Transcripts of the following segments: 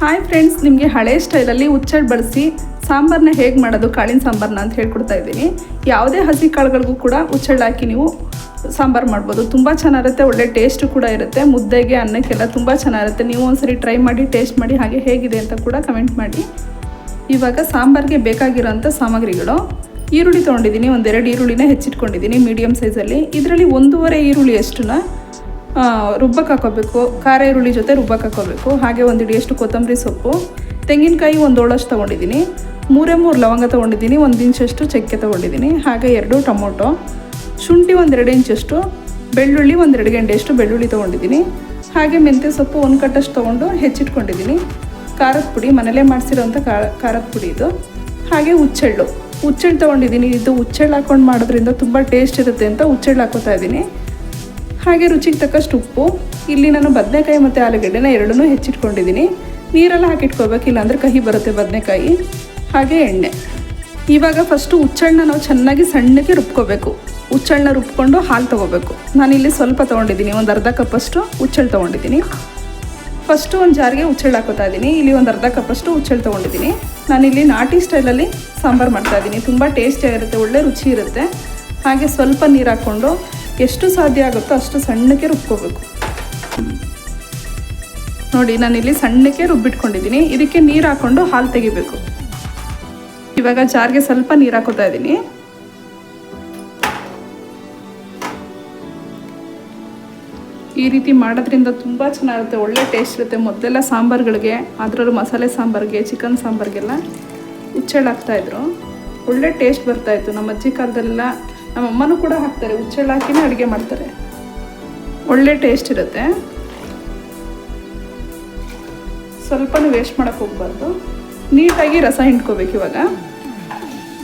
Hi friends ನಿಮಗೆ ಹಳೆ ಸ್ಟೈಲಲ್ಲಿ ಉಚ್ಚಡ್ ಬಳಸಿ ಸಾಂಬಾರನ್ನ ಹೇಗೆ ಮಾಡೋದು, ಕಾಳಿನ ಸಾಂಬಾರನ್ನ ಅಂತ ಹೇಳ್ಕೊಡ್ತಾ ಇದ್ದೀನಿ. ಯಾವುದೇ ಹಸಿ ಕಾಳುಗಳಿಗೂ ಕೂಡ ಉಚ್ಚಳ್ಳು ಹಾಕಿ ನೀವು ಸಾಂಬಾರು ಮಾಡ್ಬೋದು. ತುಂಬ ಚೆನ್ನಾಗಿರುತ್ತೆ, ಒಳ್ಳೆ ಟೇಸ್ಟು ಕೂಡ ಇರುತ್ತೆ. ಮುದ್ದೆಗೆ, ಅನ್ನಕ್ಕೆಲ್ಲ ತುಂಬ ಚೆನ್ನಾಗಿರುತ್ತೆ. ನೀವು ಒಂದ್ಸರಿ ಟ್ರೈ ಮಾಡಿ ಟೇಸ್ಟ್ ಮಾಡಿ ಹಾಗೆ ಹೇಗಿದೆ ಅಂತ ಕೂಡ ಕಮೆಂಟ್ ಮಾಡಿ. ಇವಾಗ ಸಾಂಬಾರಿಗೆ ಬೇಕಾಗಿರೋಂಥ ಸಾಮಗ್ರಿಗಳು. ಈರುಳ್ಳಿ ತೊಗೊಂಡಿದ್ದೀನಿ, ಒಂದೆರಡು ಈರುಳ್ಳಿನ ಹೆಚ್ಚಿಟ್ಕೊಂಡಿದ್ದೀನಿ ಮೀಡಿಯಮ್ ಸೈಜಲ್ಲಿ ಇದರಲ್ಲಿ ಒಂದೂವರೆ ಈರುಳ್ಳಿ ಅಷ್ಟನ್ನ ರುಬ್ಬಕ್ಕೆ ಹಾಕೋಬೇಕು ಖಾರ ಈರುಳ್ಳಿ ಜೊತೆ ರುಬ್ಬಕ್ಕೆ ಹಾಕೋಬೇಕು ಹಾಗೆ ಒಂದು ಹಿಡಿಯಷ್ಟು ಕೊತ್ತಂಬರಿ ಸೊಪ್ಪು, ತೆಂಗಿನಕಾಯಿ ಒಂದು ಓಳಷ್ಟು ತೊಗೊಂಡಿದ್ದೀನಿ, ಮೂರೇ ಮೂರು ಲವಂಗ ತೊಗೊಂಡಿದ್ದೀನಿ, ಒಂದು ಇಂಚಷ್ಟು ಚಕ್ಕೆ ತೊಗೊಂಡಿದ್ದೀನಿ, ಹಾಗೆ ಎರಡು ಟೊಮೊಟೊ, ಶುಂಠಿ ಒಂದೆರಡು ಇಂಚಷ್ಟು, ಬೆಳ್ಳುಳ್ಳಿ ಒಂದೆರಡು ಗಂಟೆಯಷ್ಟು ಬೆಳ್ಳುಳ್ಳಿ ತೊಗೊಂಡಿದ್ದೀನಿ, ಹಾಗೆ ಮೆಂತ್ಯ ಸೊಪ್ಪು ಒಂದು ಕಟ್ಟಷ್ಟು ತೊಗೊಂಡು ಹೆಚ್ಚಿಟ್ಕೊಂಡಿದ್ದೀನಿ, ಖಾರದ ಪುಡಿ, ಮನೇಲೇ ಮಾಡಿಸಿರೋಂಥ ಖಾರದ ಪುಡಿ ಇದು, ಹಾಗೆ ಹುಚ್ಚೆಳ್ಳು ಹುಚ್ಚೆಳ್ಳು ತೊಗೊಂಡಿದ್ದೀನಿ, ಇದು ಹುಚ್ಚೆಳ್ಳು ಹಾಕ್ಕೊಂಡು ಮಾಡೋದ್ರಿಂದ ತುಂಬ ಟೇಸ್ಟ್ ಇರುತ್ತೆ ಅಂತ ಹುಚ್ಚೆಳ್ಳು ಹಾಕೋತಾ ಇದ್ದೀನಿ. ಹಾಗೆ ರುಚಿಗೆ ತಕ್ಕಷ್ಟು ಉಪ್ಪು, ಇಲ್ಲಿ ನಾನು ಬದನೆಕಾಯಿ ಮತ್ತು ಆಲೂಗಡ್ಡೆನ ಎರಡನ್ನೂ ಹೆಚ್ಚಿಟ್ಕೊಂಡಿದ್ದೀನಿ. ನೀರೆಲ್ಲ ಹಾಕಿಟ್ಕೋಬೇಕು ಇಲ್ಲಾಂದರೆ ಕಹಿ ಬರುತ್ತೆ ಬದನೆಕಾಯಿ. ಹಾಗೆ ಎಣ್ಣೆ. ಇವಾಗ ಫಸ್ಟು ಹುಚ್ಚಣ್ಣ ನಾವು ಚೆನ್ನಾಗಿ ಸಣ್ಣಕ್ಕೆ ರುಬ್ಕೋಬೇಕು. ಹುಚ್ಚಣ್ಣ ರುಬ್ಕೊಂಡು ಹಾಲು ತೊಗೋಬೇಕು. ನಾನಿಲ್ಲಿ ಸ್ವಲ್ಪ ತೊಗೊಂಡಿದ್ದೀನಿ, ಒಂದು ಅರ್ಧ ಕಪ್ಪಷ್ಟು ಹುಚ್ಚಳು ತೊಗೊಂಡಿದ್ದೀನಿ. ಫಸ್ಟು ಒಂದು ಜಾರಿಗೆ ಉಚ್ಚಳ್ ಹಾಕೋತಾ ಇದ್ದೀನಿ. ಇಲ್ಲಿ ಒಂದು ಅರ್ಧ ಕಪ್ಪಷ್ಟು ತಗೊಂಡಿದ್ದೀನಿ ತೊಗೊಂಡಿದ್ದೀನಿ. ಇಲ್ಲಿ ನಾಟಿ ಸ್ಟೈಲಲ್ಲಿ ಸಾಂಬಾರು ಮಾಡ್ತಾ ಇದ್ದೀನಿ. ತುಂಬ ಟೇಸ್ಟಿಯಾಗಿರುತ್ತೆ ಒಳ್ಳೆ ರುಚಿ ಇರುತ್ತೆ. ಹಾಗೆ ಸ್ವಲ್ಪ ನೀರು ಹಾಕ್ಕೊಂಡು ಎಷ್ಟು ಸಾಧ್ಯ ಆಗುತ್ತೋ ಅಷ್ಟು ಸಣ್ಣಕ್ಕೆ ರುಬ್ಕೋಬೇಕು. ನೋಡಿ, ನಾನಿಲ್ಲಿ ಸಣ್ಣಕ್ಕೆ ರುಬ್ಬಿಟ್ಕೊಂಡಿದ್ದೀನಿ. ಇದಕ್ಕೆ ನೀರು ಹಾಕ್ಕೊಂಡು ಹಾಲು ತೆಗಿಬೇಕು. ಇವಾಗ ಜಾರ್ಗೆ ಸ್ವಲ್ಪ ನೀರು ಹಾಕೋತಾ ಇದ್ದೀನಿ. ಈ ರೀತಿ ಮಾಡೋದ್ರಿಂದ ತುಂಬ ಚೆನ್ನಾಗಿರುತ್ತೆ, ಒಳ್ಳೆ ಟೇಸ್ಟ್ ಇರುತ್ತೆ. ಮೊದಲೆಲ್ಲ ಸಾಂಬಾರುಗಳಿಗೆ, ಅದರಲ್ಲೂ ಮಸಾಲೆ ಸಾಂಬಾರಿಗೆ ಚಿಕನ್ ಸಾಂಬಾರಿಗೆಲ್ಲ ಹುಚ್ಚೆಳ್ಳು ಹಾಕ್ತಾಯಿದ್ರು ಒಳ್ಳೆ ಟೇಸ್ಟ್ ಬರ್ತಾಯಿತ್ತು ನಮ್ಮ ಅಜ್ಜಿ ಕಾಲದಲ್ಲೆಲ್ಲ ನಮ್ಮ ಅಮ್ಮನೂ ಕೂಡ ಹಾಕ್ತಾರೆ ಹುಚ್ಚೆಳ್ಳು ಹಾಕಿನೇ ಅಡುಗೆ ಮಾಡ್ತಾರೆ. ಒಳ್ಳೆ ಟೇಸ್ಟ್ ಇರುತ್ತೆ. ಸ್ವಲ್ಪನೂ ವೇಸ್ಟ್ ಮಾಡೋಕೆ ಹೋಗ್ಬಾರ್ದು. ನೀಟಾಗಿ ರಸ ಹಿಂಡ್ಕೋಬೇಕು ಇವಾಗ.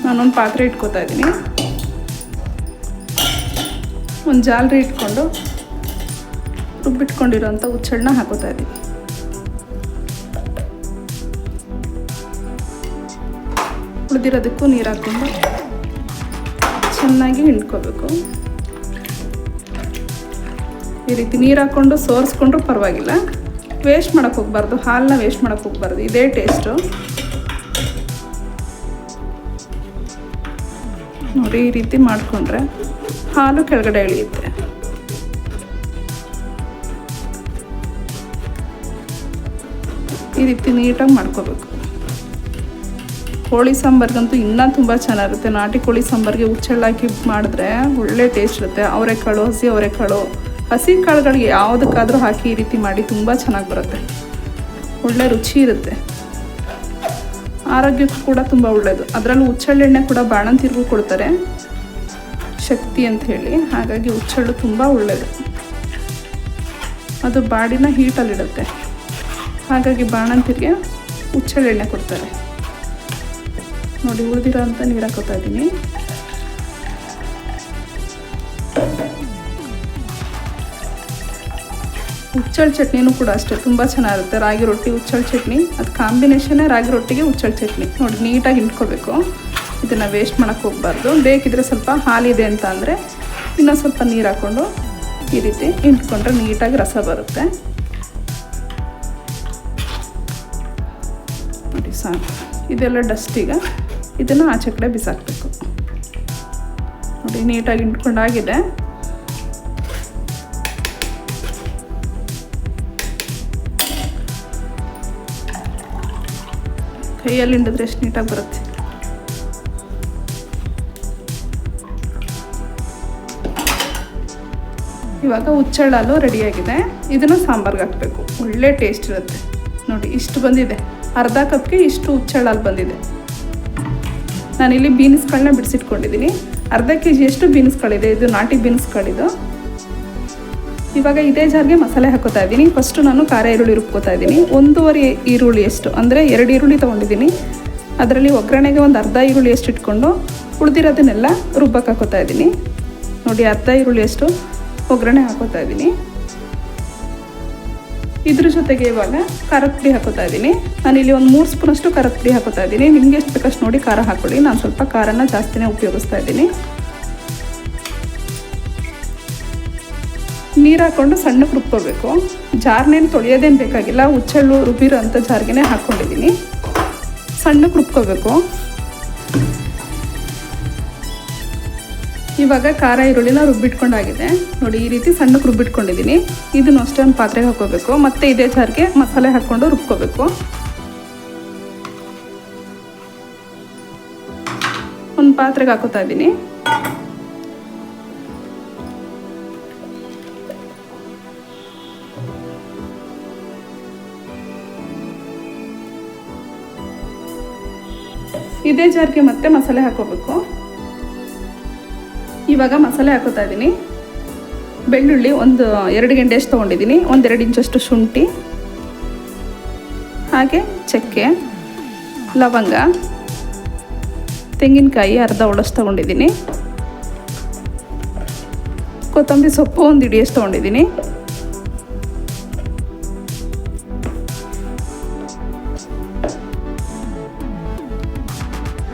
ನಾನೊಂದು ಪಾತ್ರೆ ಇಟ್ಕೋತಾ ಇದ್ದೀನಿ. ಒಂದು ಜಾಲರಿ ಇಟ್ಕೊಂಡು ರುಬ್ಬಿಟ್ಕೊಂಡಿರೋಂಥ ಹುಚ್ಚಳನ್ನ ಹಾಕೋತಾ ಇದ್ದೀನಿ. ಉಳಿದಿರೋದಕ್ಕೂ ನೀರು ಹಾಕ್ಕೊಂಡು ಚೆನ್ನಾಗಿ ಹಿಂಡ್ಕೋಬೇಕು. ಈ ರೀತಿ ನೀರು ಹಾಕ್ಕೊಂಡು ಸೋರಿಸ್ಕೊಂಡ್ರು ಪರವಾಗಿಲ್ಲ. ವೇಸ್ಟ್ ಮಾಡೋಕೆ ಹೋಗ್ಬಾರ್ದು ಹಾಲನ್ನ ವೇಸ್ಟ್ ಮಾಡೋಕೆ ಹೋಗ್ಬಾರ್ದು, ಇದೇ ಟೇಸ್ಟು ನೋಡಿ, ಈ ರೀತಿ ಮಾಡಿಕೊಂಡ್ರೆ ಹಾಲು ಕೆಳಗಡೆ ಇಳಿಯುತ್ತೆ ಈ ರೀತಿ ನೀಟಾಗಿ ಮಾಡ್ಕೋಬೇಕು. ಕೋಳಿ ಸಾಂಬಾರ್ಗಂತೂ ಇನ್ನೂ ತುಂಬ ಚೆನ್ನಾಗಿರುತ್ತೆ. ನಾಟಿ ಕೋಳಿ ಸಾಂಬಾರಿಗೆ ಹುಚ್ಚೆಳ್ಳು ಹಾಕಿ ಮಾಡಿದ್ರೆ ಒಳ್ಳೆ ಟೇಸ್ಟ್ ಇರುತ್ತೆ. ಅವರೆಕಾಳು, ಹಸಿ ಅವರೆಕಾಳು, ಹಸಿ ಕಾಳುಗಳಿಗೆ ಯಾವುದಕ್ಕಾದರೂ ಹಾಕಿ ಈ ರೀತಿ ಮಾಡಿ ತುಂಬ ಚೆನ್ನಾಗಿ ಬರುತ್ತೆ. ಒಳ್ಳೆ ರುಚಿ ಇರುತ್ತೆ. ಆರೋಗ್ಯಕ್ಕೂ ಕೂಡ ತುಂಬ ಒಳ್ಳೆಯದು ಅದರಲ್ಲೂ ಹುಚ್ಚೆಳ್ಳೆಣ್ಣೆ ಕೂಡ ಬಾಣಂತಿರ್ಗೂ ಕೊಡ್ತಾರೆ. ಶಕ್ತಿ ಅಂತ ಹೇಳಿ. ಹಾಗಾಗಿ ಹುಚ್ಚೆಳ್ಳು ತುಂಬ ಒಳ್ಳೆಯದು ಅದು ಬಾಡಿನ ಹೀಟಲ್ಲಿಡುತ್ತೆ ಹಾಗಾಗಿ ಬಾಣಂತಿರಿಗೆ ಹುಚ್ಚೆಳ್ಳೆಣ್ಣೆ ಕೊಡ್ತಾರೆ. ನೋಡಿ, ಉಳಿದಿರೋ ಅಂತ ನೀರು ಹಾಕೋತಾ ಇದ್ದೀನಿ. ಹುಚ್ಚಳ ಚಟ್ನಿನೂ ಕೂಡ ಅಷ್ಟೇ, ತುಂಬ ಚೆನ್ನಾಗಿರುತ್ತೆ. ರಾಗಿ ರೊಟ್ಟಿ ಹುಚ್ಚಳ ಚಟ್ನಿ. ಅದು ಕಾಂಬಿನೇಷನೇ ರಾಗಿ ರೊಟ್ಟಿಗೆ ಹುಚ್ಚಳ ಚಟ್ನಿ. ನೋಡಿ, ನೀಟಾಗಿ ಹಿಂಡ್ಕೋಬೇಕು. ಇದನ್ನು ವೇಸ್ಟ್ ಮಾಡೋಕ್ಕೆ ಹೋಗ್ಬಾರ್ದು. ಬೇಕಿದ್ರೆ ಸ್ವಲ್ಪ ಹಾಲಿದೆ ಅಂತ ಅಂದರೆ ಇನ್ನೊಂದು ಸ್ವಲ್ಪ ನೀರು ಹಾಕ್ಕೊಂಡು ಈ ರೀತಿ ಹಿಂಡ್ಕೊಂಡ್ರೆ ನೀಟಾಗಿ ರಸ ಬರುತ್ತೆ. ನೋಡಿ, ಸಾಕು. ಇದೆಲ್ಲ ಡಸ್ಟ್ ಈಗ. ಇದನ್ನು ಆಚೆ ಕಡೆ ಬಿಸಾಕಬೇಕು. ನೋಡಿ, ನೀಟಾಗಿ ಇಟ್ಕೊಂಡಾಗಿದೆ ಕೈಯಲ್ಲಿ ಹಿಂಡಿದ್ರೆ ಎಷ್ಟು ನೀಟಾಗಿ ಬರುತ್ತೆ. ಇವಾಗ ಹುಚ್ಚಳಲು ರೆಡಿಯಾಗಿದೆ. ಇದನ್ನು ಸಾಂಬಾರ್ಗೆ ಹಾಕಬೇಕು. ಒಳ್ಳೆ ಟೇಸ್ಟ್ ಇರುತ್ತೆ. ನೋಡಿ, ಇಷ್ಟು ಬಂದಿದೆ. ಅರ್ಧ ಕಪ್ಗೆ ಇಷ್ಟು ಹುಚ್ಚಳಲು ಬಂದಿದೆ. ನಾನಿಲ್ಲಿ ಬೀನ್ಸ್ಗಳನ್ನ ಬಿಡಿಸಿಟ್ಕೊಂಡಿದ್ದೀನಿ. ಅರ್ಧ ಕೆ ಜಿಯಷ್ಟು ಬೀನ್ಸ್ಗಳಿದೆ. ಇದು ನಾಟಿ ಬೀನ್ಸ್ಗಳಿದು. ಇವಾಗ ಇದೇ ಜಾರ್ಗೆ ಮಸಾಲೆ ಹಾಕೋತಾ ಇದ್ದೀನಿ. ಫಸ್ಟು ನಾನು ಖಾರ ಈರುಳ್ಳಿ ರುಬ್ಕೋತಾ ಇದ್ದೀನಿ. ಒಂದೂವರೆ ಈರುಳ್ಳಿಯಷ್ಟು ಅಂದರೆ ಎರಡು ಈರುಳ್ಳಿ ತೊಗೊಂಡಿದ್ದೀನಿ. ಅದರಲ್ಲಿ ಒಗ್ಗರಣೆಗೆ ಒಂದು ಅರ್ಧ ಈರುಳ್ಳಿ ಎಷ್ಟು ಇಟ್ಕೊಂಡು ಉಳಿದಿರೋದನ್ನೆಲ್ಲ ರುಬ್ಬಕ್ಕೆ ಹಾಕೋತಾ ಇದ್ದೀನಿ. ನೋಡಿ, ಅರ್ಧ ಈರುಳ್ಳಿ ಎಷ್ಟು ಒಗ್ಗರಣೆ ಹಾಕೋತಾ ಇದ್ದೀನಿ. ಇದ್ರ ಜೊತೆಗೆ ಇವಾಗ ಖಾರದ ಪುಡಿ ಹಾಕೋತಾ ಇದ್ದೀನಿ. ನಾನು ಇಲ್ಲಿ ಒಂದು ಮೂರು ಸ್ಪೂನಷ್ಟು ಖಾರದ ಪುಡಿ ಹಾಕೋತಾ ಇದ್ದೀನಿ. ನಿಮಗೆ ಎಷ್ಟು ಬೇಕಷ್ಟು ನೋಡಿ ಖಾರ ಹಾಕೊಳ್ಳಿ. ನಾನು ಸ್ವಲ್ಪ ಖಾರನ ಜಾಸ್ತಿನೇ ಉಪಯೋಗಿಸ್ತಾ ಇದ್ದೀನಿ. ನೀರು ಹಾಕ್ಕೊಂಡು ಸಣ್ಣಕ್ಕೆ ರುಬ್ಕೋಬೇಕು. ಜಾರ್ನೇನು ತೊಳೆಯೋದೇನು ಬೇಕಾಗಿಲ್ಲ. ಹುಚ್ಚೆಳ್ಳು ರುಬ್ಬಿರೋ ಅಂಥ ಜಾರ್ಗೆ ಹಾಕ್ಕೊಂಡಿದ್ದೀನಿ ಸಣ್ಣಕ್ಕೆ ರುಬ್ಕೋಬೇಕು. ಇವಾಗ ಖಾರ ಈರುಳ್ಳಿನ ರುಬ್ಬಿಟ್ಕೊಂಡಾಗಿದೆ. ನೋಡಿ, ಈ ರೀತಿ ಸಣ್ಣಕ್ಕೆ ರುಬ್ಬಿಟ್ಕೊಂಡಿದ್ದೀನಿ ಇದನ್ನು ಅಷ್ಟೇ ಒಂದು ಪಾತ್ರೆಗೆ ಹಾಕೋಬೇಕು ಮತ್ತೆ ಇದೇ ಜಾರಿಗೆ ಮಸಾಲೆ ಹಾಕ್ಕೊಂಡು ರುಬ್ಕೋಬೇಕು. ಒಂದು ಪಾತ್ರೆಗೆ ಹಾಕೋತಾ ಇದ್ದೀನಿ ಇದೇ ಜಾರಿಗೆ ಮತ್ತೆ ಮಸಾಲೆ ಹಾಕೋಬೇಕು ಇವಾಗ ಮಸಾಲೆ ಹಾಕೋತಾ ಇದ್ದೀನಿ. ಬೆಳ್ಳುಳ್ಳಿ ಒಂದು ಎರಡು ಗಂಟೆಷ್ಟು ತೊಗೊಂಡಿದ್ದೀನಿ. ಒಂದೆರಡು ಇಂಚಷ್ಟು ಶುಂಠಿ. ಹಾಗೆ ಚಕ್ಕೆ, ಲವಂಗ, ತೆಂಗಿನಕಾಯಿ ಅರ್ಧ ಒಳಷ್ಟು ತೊಗೊಂಡಿದ್ದೀನಿ. ಕೊತ್ತಂಬರಿ ಸೊಪ್ಪು ಒಂದು ಹಿಡಿಯಷ್ಟು ತೊಗೊಂಡಿದ್ದೀನಿ.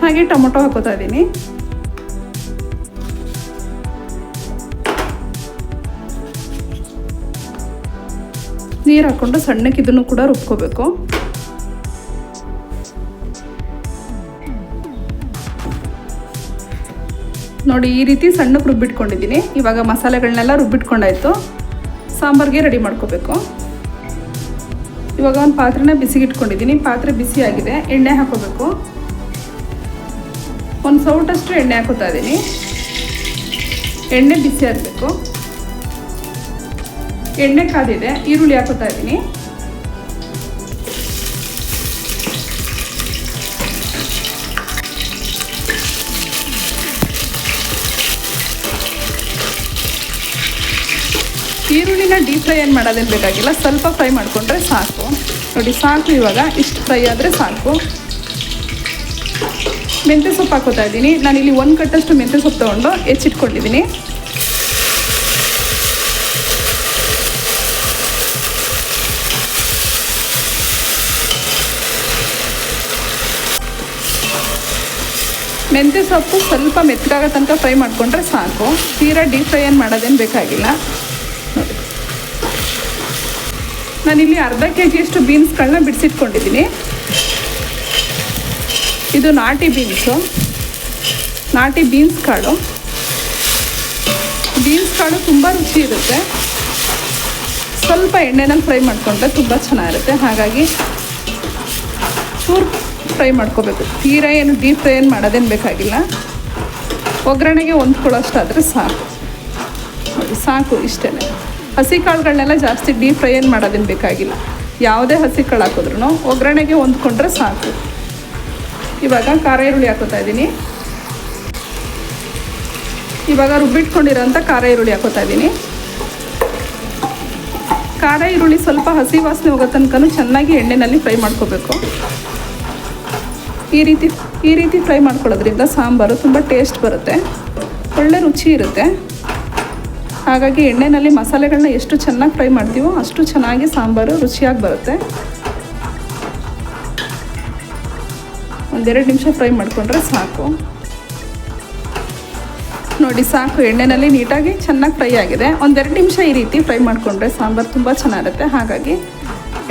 ಹಾಗೆ ಟೊಮೊಟೊ ಹಾಕೋತಾ ಇದ್ದೀನಿ. ನೀರು ಹಾಕ್ಕೊಂಡು ಸಣ್ಣಕ್ಕೆ ಇದನ್ನು ಕೂಡ ರುಬ್ಕೋಬೇಕು. ನೋಡಿ, ಈ ರೀತಿ ಸಣ್ಣಕ್ಕೆ ರುಬ್ಬಿಟ್ಕೊಂಡಿದ್ದೀನಿ. ಇವಾಗ ಮಸಾಲೆಗಳನ್ನೆಲ್ಲ ರುಬ್ಬಿಟ್ಕೊಂಡಾಯ್ತು. ಸಾಂಬಾರ್ಗೆ ರೆಡಿ ಮಾಡ್ಕೋಬೇಕು. ಇವಾಗ ಒಂದು ಪಾತ್ರೆನ ಬಿಸಿಗಿಟ್ಕೊಂಡಿದ್ದೀನಿ. ಪಾತ್ರೆ ಬಿಸಿ ಆಗಿದೆ ಎಣ್ಣೆ ಹಾಕೋಬೇಕು. ಒಂದು ಸೌಟಷ್ಟು ಎಣ್ಣೆ ಹಾಕೋತಾ ಇದ್ದೀನಿ. ಎಣ್ಣೆ ಬಿಸಿ ಆಗಬೇಕು ಎಣ್ಣೆ ಕಾದಿದೆ, ಈರುಳ್ಳಿ ಹಾಕೋತಾ ಇದ್ದೀನಿ. ಈರುಳ್ಳಿನ ಡೀಪ್ ಫ್ರೈ ಏನು ಮಾಡೋದೇನು ಬೇಕಾಗಿಲ್ಲ, ಸ್ವಲ್ಪ ಫ್ರೈ ಮಾಡಿಕೊಂಡ್ರೆ ಸಾಕು. ನೋಡಿ, ಸಾಕು ಇವಾಗ, ಇಷ್ಟು ಫ್ರೈ ಆದರೆ ಸಾಕು. ಮೆಂತ್ಯ ಸೊಪ್ಪು ಹಾಕೋತಾ ಇದ್ದೀನಿ. ನಾನಿಲ್ಲಿ ಒಂದು ಕಟ್ಟಷ್ಟು ಮೆಂತ್ಯ ಸೊಪ್ಪು ತೊಗೊಂಡು ಹೆಚ್ಚಿಟ್ಕೊಂಡಿದ್ದೀನಿ. ಮೆಂತ್ಯ ಸೊಪ್ಪು ಸ್ವಲ್ಪ ಮೆತ್ತಗಾಗೋ ತನಕ ಫ್ರೈ ಮಾಡಿಕೊಂಡ್ರೆ ಸಾಕು. ತೀರಾ ಡೀಪ್ ಫ್ರೈ ಏನು ಮಾಡೋದೇನು ಬೇಕಾಗಿಲ್ಲ. ನಾನಿಲ್ಲಿ ಅರ್ಧ ಕೆ ಜಿಯಷ್ಟು ಬೀನ್ಸ್ಗಳನ್ನ ಬಿಡಿಸಿಟ್ಕೊಂಡಿದ್ದೀನಿ. ಇದು ನಾಟಿ ಬೀನ್ಸು. ನಾಟಿ ಬೀನ್ಸ್ ಕಾಳು ಬೀನ್ಸ್ ಕಾಳು ತುಂಬ ರುಚಿ ಇರುತ್ತೆ. ಸ್ವಲ್ಪ ಎಣ್ಣೆನಲ್ಲಿ ಫ್ರೈ ಮಾಡಿಕೊಂಡ್ರೆ ತುಂಬ ಚೆನ್ನಾಗಿರುತ್ತೆ. ಹಾಗಾಗಿ ಚೂರು ಫ್ರೈ ಮಾಡ್ಕೋಬೇಕು. ತೀರಾ ಏನು ಡೀಪ್ ಫ್ರೈ ಏನು ಮಾಡೋದೇನು ಬೇಕಾಗಿಲ್ಲ. ಒಗ್ಗರಣೆಗೆ ಹೊಂದ್ಕೊಳ್ಳೋಷ್ಟಾದರೆ ಸಾಕು. ನೋಡಿ, ಸಾಕು ಇಷ್ಟೇ ಹಸಿ ಕಾಳುಗಳನ್ನೆಲ್ಲ ಜಾಸ್ತಿ ಡೀಪ್ ಫ್ರೈ ಏನು ಮಾಡೋದೇನು ಬೇಕಾಗಿಲ್ಲ. ಯಾವುದೇ ಹಸಿ ಕಾಳು ಹಾಕಿದ್ರೂ ಒಗ್ಗರಣೆಗೆ ಹೊಂದ್ಕೊಂಡ್ರೆ ಸಾಕು. ಇವಾಗ ಖಾರ ಈರುಳ್ಳಿ ಹಾಕೋತಾ ಇದ್ದೀನಿ. ಇವಾಗ ರುಬ್ಬಿಟ್ಕೊಂಡಿರೋಂಥ ಖಾರ ಈರುಳ್ಳಿ ಹಾಕೋತಾ ಇದ್ದೀನಿ. ಖಾರ ಈರುಳ್ಳಿ ಸ್ವಲ್ಪ ಹಸಿ ವಾಸನೆ ಹೋಗೋ ತನಕ ಚೆನ್ನಾಗಿ ಎಣ್ಣೆಯಲ್ಲಿ ಫ್ರೈ ಮಾಡ್ಕೋಬೇಕು. ಈ ರೀತಿ ಈ ರೀತಿ ಫ್ರೈ ಮಾಡ್ಕೊಳ್ಳೋದ್ರಿಂದ ಸಾಂಬಾರು ತುಂಬ ಟೇಸ್ಟ್ ಬರುತ್ತೆ. ಒಳ್ಳೆ ರುಚಿ ಇರುತ್ತೆ. ಹಾಗಾಗಿ ಎಣ್ಣೆಯಲ್ಲಿ ಮಸಾಲೆಗಳನ್ನ ಎಷ್ಟು ಚೆನ್ನಾಗಿ ಫ್ರೈ ಮಾಡ್ತೀವೋ ಅಷ್ಟು ಚೆನ್ನಾಗಿ ಸಾಂಬಾರು ರುಚಿಯಾಗಿ ಬರುತ್ತೆ. ಒಂದೆರಡು ನಿಮಿಷ ಫ್ರೈ ಮಾಡಿಕೊಂಡ್ರೆ ಸಾಕು. ನೋಡಿ, ಸಾಕು. ಎಣ್ಣೆಯಲ್ಲಿ ನೀಟಾಗಿ ಚೆನ್ನಾಗಿ ಫ್ರೈ ಆಗಿದೆ. ಒಂದೆರಡು ನಿಮಿಷ ಈ ರೀತಿ ಫ್ರೈ ಮಾಡಿಕೊಂಡ್ರೆ ಸಾಂಬಾರು ತುಂಬ ಚೆನ್ನಾಗಿರುತ್ತೆ. ಹಾಗಾಗಿ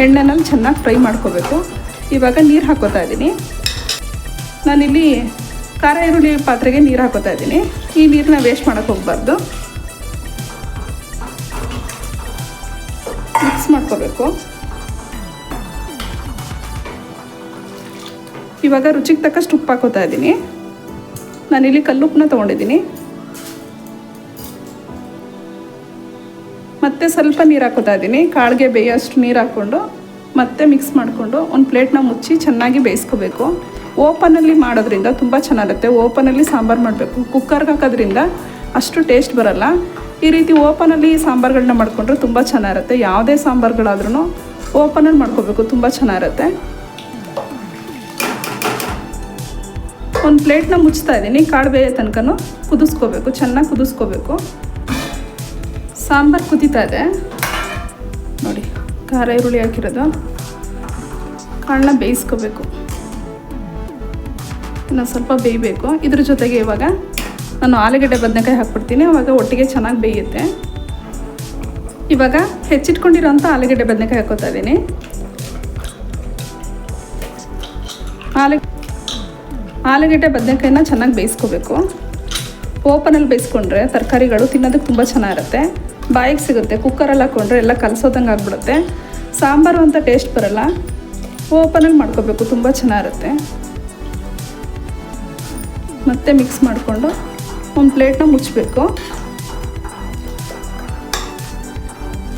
ಎಣ್ಣೆನಲ್ಲಿ ಚೆನ್ನಾಗಿ ಫ್ರೈ ಮಾಡ್ಕೋಬೇಕು. ಇವಾಗ ನೀರು ಹಾಕೋತಾ ಇದ್ದೀನಿ. ನಾನಿಲ್ಲಿ ಖಾರ ಈರುಳ್ಳಿ ಪಾತ್ರೆಗೆ ನೀರು ಹಾಕೋತಾ ಇದ್ದೀನಿ. ಈ ನೀರನ್ನ ವೇಸ್ಟ್ ಮಾಡೋಕ್ಕೆ ಹೋಗಬಾರ್ದು. ಮಿಕ್ಸ್ ಮಾಡ್ಕೋಬೇಕು. ಇವಾಗ ರುಚಿಗೆ ತಕ್ಕಷ್ಟು ಉಪ್ಪು ಹಾಕೋತಾ ಇದ್ದೀನಿ. ನಾನಿಲ್ಲಿ ಕಲ್ಲುಪ್ಪನ್ನ ತೊಗೊಂಡಿದ್ದೀನಿ. ಮತ್ತೆ ಸ್ವಲ್ಪ ನೀರು ಹಾಕೋತಾ ಇದ್ದೀನಿ. ಕಾಳಿಗೆ ಬೇಯೋಷ್ಟು ನೀರು ಹಾಕ್ಕೊಂಡು ಮತ್ತೆ ಮಿಕ್ಸ್ ಮಾಡಿಕೊಂಡು ಒಂದು ಪ್ಲೇಟ್ನ ಮುಚ್ಚಿ ಚೆನ್ನಾಗಿ ಬೇಯಿಸ್ಕೋಬೇಕು. ಓಪನಲ್ಲಿ ಮಾಡೋದ್ರಿಂದ ತುಂಬ ಚೆನ್ನಾಗಿರುತ್ತೆ ಓಪನಲ್ಲಿ ಸಾಂಬಾರು ಮಾಡಬೇಕು. ಕುಕ್ಕರ್ಗೆ ಹಾಕೋದ್ರಿಂದ ಅಷ್ಟು ಟೇಸ್ಟ್ ಬರಲ್ಲ. ಈ ರೀತಿ ಓಪನಲ್ಲಿ ಸಾಂಬಾರುಗಳನ್ನ ಮಾಡಿಕೊಂಡ್ರೆ ತುಂಬ ಚೆನ್ನಾಗಿರುತ್ತೆ ಯಾವುದೇ ಸಾಂಬಾರುಗಳಾದ್ರೂ ಓಪನಲ್ಲಿ ಮಾಡ್ಕೋಬೇಕು, ತುಂಬ ಚೆನ್ನಾಗಿರುತ್ತೆ ಒಂದು ಪ್ಲೇಟ್ನ ಮುಚ್ತಾ ಇದ್ದೀನಿ. ಕಾಳು ಬೇಯೋ ತನಕ ಕುದಿಸ್ಕೋಬೇಕು. ಚೆನ್ನಾಗಿ ಕುದಿಸ್ಕೋಬೇಕು. ಸಾಂಬಾರು ಕುದೀತಾ ಇದೆ. ನೋಡಿ, ಖಾರ ಈರುಳ್ಳಿ ಹಾಕಿರೋದು. ಕಾಳನ್ನ ಬೇಯಿಸ್ಕೋಬೇಕು. ಇನ್ನು ಸ್ವಲ್ಪ ಬೇಯಬೇಕು. ಇದ್ರ ಜೊತೆಗೆ ಇವಾಗ ನಾನು ಆಲೂಗಡ್ಡೆ ಬದನೆಕಾಯಿ ಹಾಕ್ಬಿಡ್ತೀನಿ. ಅವಾಗ ಒಟ್ಟಿಗೆ ಚೆನ್ನಾಗಿ ಬೇಯುತ್ತೆ. ಇವಾಗ ಹೆಚ್ಚಿಟ್ಕೊಂಡಿರೋಂಥ ಆಲೂಗಡ್ಡೆ ಬದನೆಕಾಯಿ ಹಾಕೋತಾ ಇದ್ದೀನಿ. ಆಲೂ ಆಲೂಗಡ್ಡೆ ಬದನೆಕಾಯಿನ ಚೆನ್ನಾಗಿ ಬೇಯಿಸ್ಕೋಬೇಕು. ಓಪನಲ್ಲಿ ಬೇಯಿಸ್ಕೊಂಡ್ರೆ ತರಕಾರಿಗಳು ತಿನ್ನೋದಕ್ಕೆ ತುಂಬ ಚೆನ್ನಾಗಿರುತ್ತೆ. ಬಾಯಿಗೆ ಸಿಗುತ್ತೆ. ಕುಕ್ಕರಲ್ಲಿ ಹಾಕ್ಕೊಂಡ್ರೆ ಎಲ್ಲ ಕಲಸೋದಂಗೆ ಆಗ್ಬಿಡುತ್ತೆ. ಸಾಂಬಾರು ಅಂತ ಟೇಸ್ಟ್ ಬರಲ್ಲ. ಓಪನಲ್ಲಿ ಮಾಡ್ಕೋಬೇಕು. ತುಂಬ ಚೆನ್ನಾಗಿರುತ್ತೆ. ಮತ್ತೆ ಮಿಕ್ಸ್ ಮಾಡಿಕೊಂಡು ಒಂದು ಪ್ಲೇಟ್ನ ಮುಚ್ಚಬೇಕು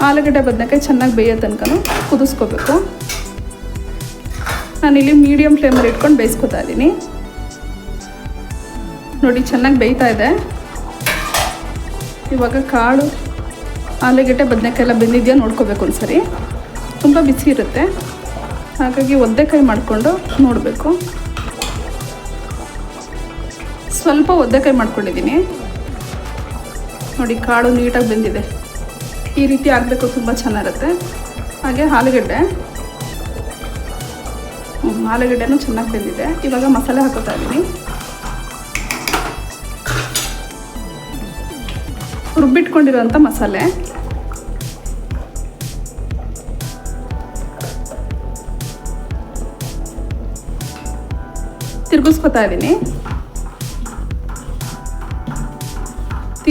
ಆಲೂಗಡ್ಡೆ ಬದನೆಕಾಯಿ ಚೆನ್ನಾಗಿ ಬೇಯೋ ತನಕ ಕುದಿಸ್ಕೋಬೇಕು. ನಾನಿಲ್ಲಿ ಮೀಡಿಯಮ್ ಫ್ಲೇಮಲ್ಲಿ ಇಟ್ಕೊಂಡು ಬೇಯಿಸ್ಕೊತಾ ಇದ್ದೀನಿ. ನೋಡಿ ಚೆನ್ನಾಗಿ ಬೇಯ್ತಾ ಇದೆ. ಇವಾಗ ಕಾಳು, ಆಲೂಗಡ್ಡೆ, ಬದನೆಕಾಯಿ ಎಲ್ಲ ಬೆಂದಿದೆಯಾ ನೋಡ್ಕೋಬೇಕು ಒಂದ್ಸರಿ. ತುಂಬ ಬಿಸಿ ಇರುತ್ತೆ. ಹಾಗಾಗಿ ಒದ್ದೆಕಾಯಿ ಮಾಡಿಕೊಂಡು ನೋಡಬೇಕು. ಸ್ವಲ್ಪ ಒದ್ದೆಕಾಯಿ ಮಾಡ್ಕೊಂಡಿದ್ದೀನಿ. ನೋಡಿ, ಕಾಳು ನೀಟಾಗಿ ಬೆಂದಿದೆ. ಈ ರೀತಿ ಆಗಬೇಕು ತುಂಬ ಚೆನ್ನಾಗಿರುತ್ತೆ. ಹಾಗೆ ಆಲೂಗಡ್ಡೆ. ಆಲೂಗಡ್ಡೆನೂ ಚೆನ್ನಾಗಿ ಬೆಂದಿದೆ. ಇವಾಗ ಮಸಾಲೆ ಹಾಕೋತಾ ಇದ್ದೀನಿ. ರುಬ್ಬಿಟ್ಕೊಂಡಿರೋಂಥ ಮಸಾಲೆ. ತಿರುಗಿಸ್ಕೊತಾ ಇದ್ದೀನಿ.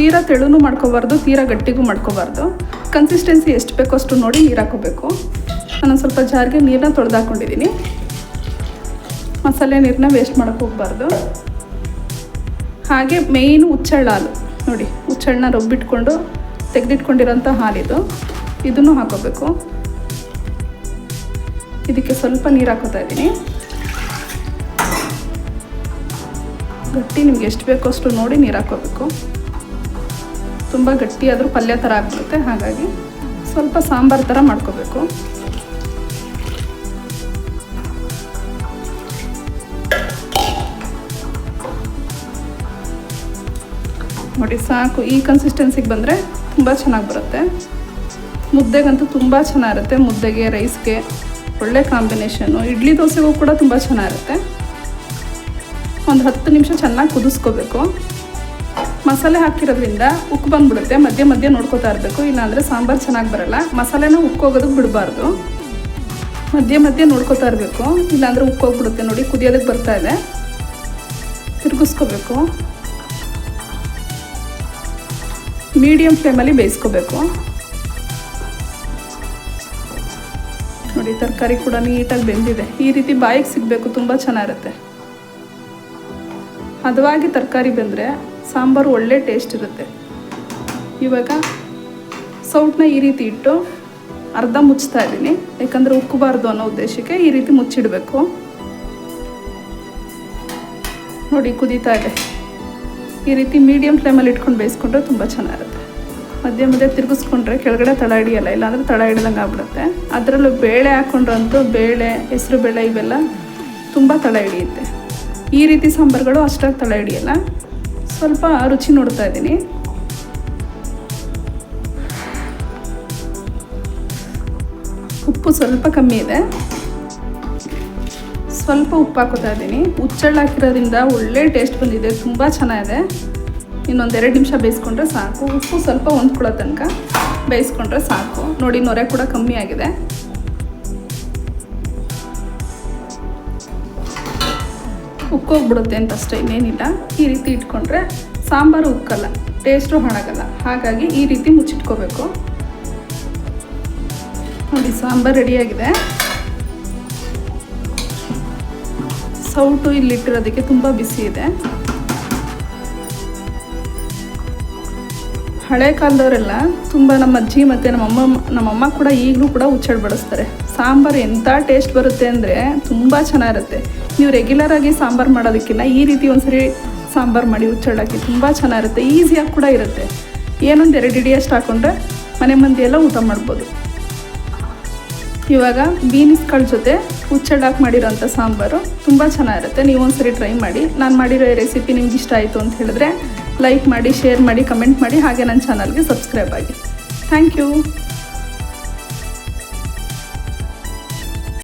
ತೀರಾ ತೆಳುನು ಮಾಡ್ಕೋಬಾರ್ದು, ತೀರಾ ಗಟ್ಟಿಗೂ ಮಾಡ್ಕೋಬಾರ್ದು. ಕನ್ಸಿಸ್ಟೆನ್ಸಿ ಎಷ್ಟು ಬೇಕೋ ಅಷ್ಟು ನೋಡಿ ನೀರು ಹಾಕೋಬೇಕು. ನಾನು ಸ್ವಲ್ಪ ಜಾರಿಗೆ ನೀರನ್ನ ತೊಳೆದು ಹಾಕ್ಕೊಂಡಿದ್ದೀನಿ ಮಸಾಲೆ ನೀರನ್ನ ವೇಸ್ಟ್ ಮಾಡೋಕ್ಕೆ ಹೋಗಬಾರ್ದು. ಹಾಗೆ ಮೇಯ್ನು ಹುಚ್ಚಳ್ಳ ಹಾಲು. ನೋಡಿ ಹುಚ್ಚಳ್ಳನ್ನ ರುಬ್ಬಿಟ್ಕೊಂಡು ತೆಗೆದಿಟ್ಕೊಂಡಿರೋಂಥ ಹಾಲಿದು. ಇದನ್ನು ಹಾಕೋಬೇಕು. ಇದಕ್ಕೆ ಸ್ವಲ್ಪ ನೀರು ಹಾಕೋತಾ ಇದ್ದೀನಿ. ಗಟ್ಟಿ ನಿಮ್ಗೆ ಎಷ್ಟು ಬೇಕೋ ಅಷ್ಟು ನೋಡಿ ನೀರು ಹಾಕೋಬೇಕು. ತುಂಬ ಗಟ್ಟಿಯಾದರೂ ಪಲ್ಯ ಥರ ಆಗ್ಬಿಡುತ್ತೆ. ಹಾಗಾಗಿ ಸ್ವಲ್ಪ ಸಾಂಬಾರು ಥರ ಮಾಡ್ಕೋಬೇಕು. ನೋಡಿ, ಸಾಕು. ಈ ಕನ್ಸಿಸ್ಟೆನ್ಸಿಗೆ ಬಂದರೆ ತುಂಬ ಚೆನ್ನಾಗಿ ಬರುತ್ತೆ. ಮುದ್ದೆಗಂತೂ ತುಂಬ ಚೆನ್ನಾಗಿರುತ್ತೆ. ಮುದ್ದೆಗೆ ರೈಸ್ಗೆ ಒಳ್ಳೆ ಕಾಂಬಿನೇಷನ್ನು ಇಡ್ಲಿ ದೋಸೆಗೂ ಕೂಡ ತುಂಬ ಚೆನ್ನಾಗಿರುತ್ತೆ. ಒಂದು ಹತ್ತು ನಿಮಿಷ ಚೆನ್ನಾಗಿ ಕುದಿಸ್ಕೋಬೇಕು. ಮಸಾಲೆ ಹಾಕಿರೋದ್ರಿಂದ ಉಕ್ಕು ಬಂದ್ಬಿಡುತ್ತೆ. ಮಧ್ಯೆ ಮಧ್ಯೆ ನೋಡ್ಕೋತಾ ಇರಬೇಕು. ಇಲ್ಲಾಂದರೆ ಸಾಂಬಾರು ಚೆನ್ನಾಗಿ ಬರಲ್ಲ. ಮಸಾಲೆನ ಉಕ್ಕೋಗೋದಕ್ಕೆ ಬಿಡಬಾರ್ದು. ಮಧ್ಯೆ ಮಧ್ಯೆ ನೋಡ್ಕೋತಾ ಇರಬೇಕು. ಇಲ್ಲಾಂದರೆ ಉಕ್ಕೋಗ್ಬಿಡುತ್ತೆ ನೋಡಿ ಕುದಿಯೋದಕ್ಕೆ ಬರ್ತಾ ಇದೆ. ತಿರುಗಿಸ್ಕೋಬೇಕು. ಮೀಡಿಯಮ್ ಫ್ಲೇಮಲ್ಲಿ ಬೇಯಿಸ್ಕೋಬೇಕು. ನೋಡಿ, ತರಕಾರಿ ಕೂಡ ನೀಟಾಗಿ ಬೆಂದಿದೆ. ಈ ರೀತಿ ಬಾಯಿಗೆ ಸಿಗಬೇಕು, ತುಂಬ ಚೆನ್ನಾಗಿರುತ್ತೆ. ಹದವಾಗಿ ತರಕಾರಿ ಬಂದರೆ ಸಾಂಬಾರು ಒಳ್ಳೆ ಟೇಸ್ಟ್ ಇರುತ್ತೆ. ಇವಾಗ ಸೌಟ್ನ ಈ ರೀತಿ ಇಟ್ಟು ಅರ್ಧ ಮುಚ್ತಾ ಇದ್ದೀನಿ. ಯಾಕಂದರೆ ಉಕ್ಕಬಾರ್ದು ಅನ್ನೋ ಉದ್ದೇಶಕ್ಕೆ ಈ ರೀತಿ ಮುಚ್ಚಿಡಬೇಕು. ನೋಡಿ ಕುದೀತಾ ಇದೆ. ಈ ರೀತಿ ಮೀಡಿಯಮ್ ಫ್ಲೇಮಲ್ಲಿ ಇಟ್ಕೊಂಡು ಬೇಯಿಸ್ಕೊಂಡ್ರೆ ತುಂಬ ಚೆನ್ನಾಗಿರುತ್ತೆ. ಮಧ್ಯ ಮಧ್ಯ ತಿರುಗಿಸ್ಕೊಂಡ್ರೆ ಕೆಳಗಡೆ ತಳ ಹಿಡಿಯಲ್ಲ, ಇಲ್ಲಾಂದರೆ ತಳ ಹಿಡ್ದಂಗೆ ಆಗ್ಬಿಡುತ್ತೆ. ಅದರಲ್ಲೂ ಬೇಳೆ ಹಾಕೊಂಡ್ರಂತೂ ಬೇಳೆ, ಹೆಸರು ಬೇಳೆ ಇವೆಲ್ಲ ತುಂಬ ತಳ ಹಿಡಿಯುತ್ತೆ. ಈ ರೀತಿ ಸಾಂಬಾರುಗಳು ಅಷ್ಟಾಗಿ ತಳ ಹಿಡಿಯಲ್ಲ. ಸ್ವಲ್ಪ ರುಚಿ ನೋಡ್ತಾ ಇದ್ದೀನಿ. ಉಪ್ಪು ಸ್ವಲ್ಪ ಕಮ್ಮಿ ಇದೆ. ಸ್ವಲ್ಪ ಉಪ್ಪು ಹಾಕೋತಾ ಇದ್ದೀನಿ. ಹುಚ್ಚಳ್ಳ ಹಾಕಿರೋದ್ರಿಂದ ಒಳ್ಳೆ ಟೇಸ್ಟ್ ಬಂದಿದೆ, ತುಂಬ ಚೆನ್ನಾಗಿದೆ. ಇನ್ನೊಂದು ಎರಡು ನಿಮಿಷ ಬೇಯಿಸ್ಕೊಂಡ್ರೆ ಸಾಕು. ಉಪ್ಪು ಸ್ವಲ್ಪ ಹೊಂದ್ಕೊಳ್ಳೋ ತನಕ ಬೇಯಿಸ್ಕೊಂಡ್ರೆ ಸಾಕು. ನೋಡಿ, ನೊರೆ ಕೂಡ ಕಮ್ಮಿ ಆಗಿದೆ. ಉಕ್ಕೋಗ್ಬಿಡುತ್ತೆ ಅಂತ ಅಷ್ಟೇ ಇನ್ನೇನಿಲ್ಲ. ಈ ರೀತಿ ಇಟ್ಕೊಂಡ್ರೆ ಸಾಂಬಾರು ಉಕ್ಕಲ್ಲ ಟೇಸ್ಟು ಹಾಳಾಗಲ್ಲ. ಹಾಗಾಗಿ ಈ ರೀತಿ ಮುಚ್ಚಿಟ್ಕೋಬೇಕು. ನೋಡಿ, ಸಾಂಬಾರು ರೆಡಿಯಾಗಿದೆ. ಸೌಟು ಇಲ್ಲಿಟ್ಟಿರೋದಕ್ಕೆ ತುಂಬ ಬಿಸಿ ಇದೆ. ಹಳೆ ಕಾಲದವರೆಲ್ಲ ತುಂಬ ನಮ್ಮ ಅಜ್ಜಿ ಮತ್ತು ನಮ್ಮಮ್ಮ ನಮ್ಮಮ್ಮ ಕೂಡ ಈಗಲೂ ಕೂಡ ಹುಚ್ಚೆಳ್ಳು ಬಡಿಸ್ತಾರೆ ಸಾಂಬಾರು ಎಂಥ ಟೇಸ್ಟ್ ಬರುತ್ತೆ ಅಂದರೆ ತುಂಬ ಚೆನ್ನಾಗಿರುತ್ತೆ. ನೀವು ರೆಗ್ಯುಲರ್ ಆಗಿ ಸಾಂಬಾರು ಮಾಡೋದಕ್ಕಿಲ್ಲ ಈ ರೀತಿ ಒಂದ್ಸರಿ ಸಾಂಬಾರು ಮಾಡಿ ಉಚ್ಚಾಡೋಕ್ಕೆ ತುಂಬ ಚೆನ್ನಾಗಿರುತ್ತೆ ಈಸಿಯಾಗಿ ಕೂಡ ಇರುತ್ತೆ. ಏನೊಂದು ಎರಡು ಇಡಿಯಷ್ಟು ಹಾಕೊಂಡ್ರೆ ಮನೆ ಮಂದಿ ಎಲ್ಲ ಊಟ ಮಾಡ್ಬೋದು. ಇವಾಗ ಬೀನ್ಸ್ ಕಾಳು ಜೊತೆ ಹುಚ್ಚೆಳ್ಳಾಕಿ ಮಾಡಿರೋಂಥ ಸಾಂಬಾರು ತುಂಬ ಚೆನ್ನಾಗಿರುತ್ತೆ, ನೀವು ಒಂದ್ಸರಿ ಟ್ರೈ ಮಾಡಿ. ನಾನು ಮಾಡಿರೋ ರೆಸಿಪಿ ನಿಮ್ಗೆ ಇಷ್ಟ ಆಯಿತು ಅಂತ ಹೇಳಿದ್ರೆ ಲೈಕ್ ಮಾಡಿ ಶೇರ್ ಮಾಡಿ ಕಮೆಂಟ್ ಮಾಡಿ, ಹಾಗೆ ನನ್ನ ಚಾನಲ್ಗೆ ಸಬ್ಸ್ಕ್ರೈಬ್ ಆಗಿ. Thank you